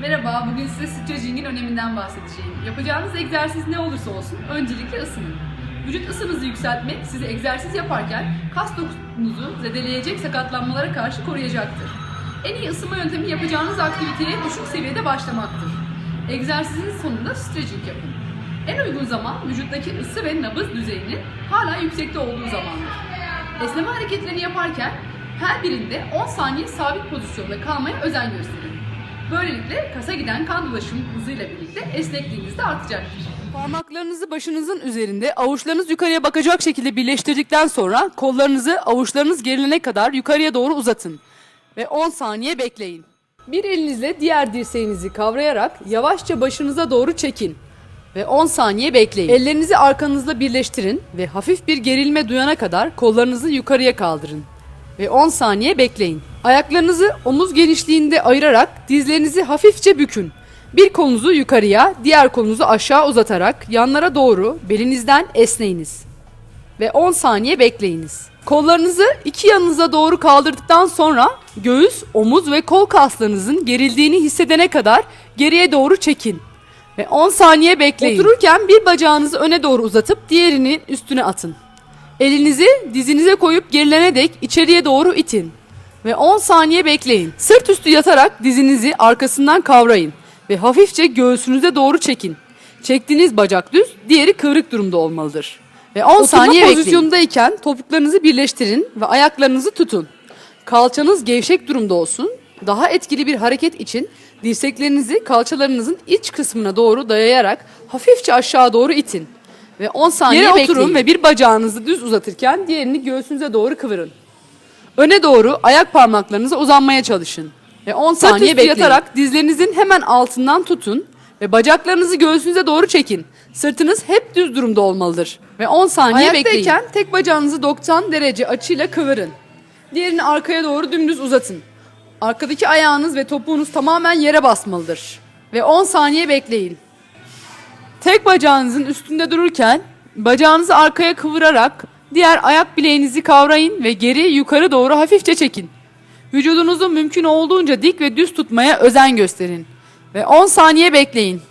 Merhaba, bugün size stretching'in öneminden bahsedeceğim. Yapacağınız egzersiz ne olursa olsun öncelikle ısının. Vücut ısınızı yükseltmek sizi egzersiz yaparken kas dokunuzu zedeleyecek sakatlanmalara karşı koruyacaktır. En iyi ısınma yöntemi yapacağınız aktiviteye düşük seviyede başlamaktır. Egzersizin sonunda stretching yapın. En uygun zaman vücuttaki ısı ve nabız düzeyinin hala yüksekte olduğu zamandır. Esneme hareketlerini yaparken her birinde 10 saniye sabit pozisyonda kalmaya özen gösterin. Böylelikle kasa giden kan dolaşım hızıyla birlikte esnekliğiniz de artacaktır. Parmaklarınızı başınızın üzerinde avuçlarınız yukarıya bakacak şekilde birleştirdikten sonra kollarınızı avuçlarınız gerilene kadar yukarıya doğru uzatın. Ve 10 saniye bekleyin. Bir elinizle diğer dirseğinizi kavrayarak yavaşça başınıza doğru çekin. Ve 10 saniye bekleyin. Ellerinizi arkanızda birleştirin ve hafif bir gerilme duyana kadar kollarınızı yukarıya kaldırın. Ve 10 saniye bekleyin. Ayaklarınızı omuz genişliğinde ayırarak dizlerinizi hafifçe bükün. Bir kolunuzu yukarıya, diğer kolunuzu aşağı uzatarak yanlara doğru belinizden esneyiniz. Ve 10 saniye bekleyiniz. Kollarınızı iki yanınıza doğru kaldırdıktan sonra göğüs, omuz ve kol kaslarınızın gerildiğini hissedene kadar geriye doğru çekin. Ve 10 saniye bekleyin. Otururken bir bacağınızı öne doğru uzatıp diğerinin üstüne atın. Elinizi dizinize koyup gerilene dek içeriye doğru itin. Ve 10 saniye bekleyin. Sırt üstü yatarak dizinizi arkasından kavrayın. Ve hafifçe göğsünüze doğru çekin. Çektiğiniz bacak düz, diğeri kıvrık durumda olmalıdır. Ve 10 saniye pozisyondayken topuklarınızı birleştirin ve ayaklarınızı tutun. Kalçanız gevşek durumda olsun. Daha etkili bir hareket için dirseklerinizi kalçalarınızın iç kısmına doğru dayayarak hafifçe aşağı doğru itin. Ve 10 saniye Yere bekleyin. oturun ve bir bacağınızı düz uzatırken diğerini göğsünüze doğru kıvırın. Öne doğru ayak parmaklarınıza uzanmaya çalışın. Ve 10 saniye bekleyin. yatarak dizlerinizin hemen altından tutun ve bacaklarınızı göğsünüze doğru çekin. Sırtınız hep düz durumda olmalıdır. Ve 10 saniye bekleyin. Ayaktayken tek bacağınızı 90 derece açıyla kıvırın. Diğerini arkaya doğru dümdüz uzatın. Arkadaki ayağınız ve topuğunuz tamamen yere basmalıdır. Ve 10 saniye bekleyin. Tek bacağınızın üstünde dururken bacağınızı arkaya kıvırarak diğer ayak bileğinizi kavrayın ve geri yukarı doğru hafifçe çekin. Vücudunuzu mümkün olduğunca dik ve düz tutmaya özen gösterin. Ve 10 saniye bekleyin.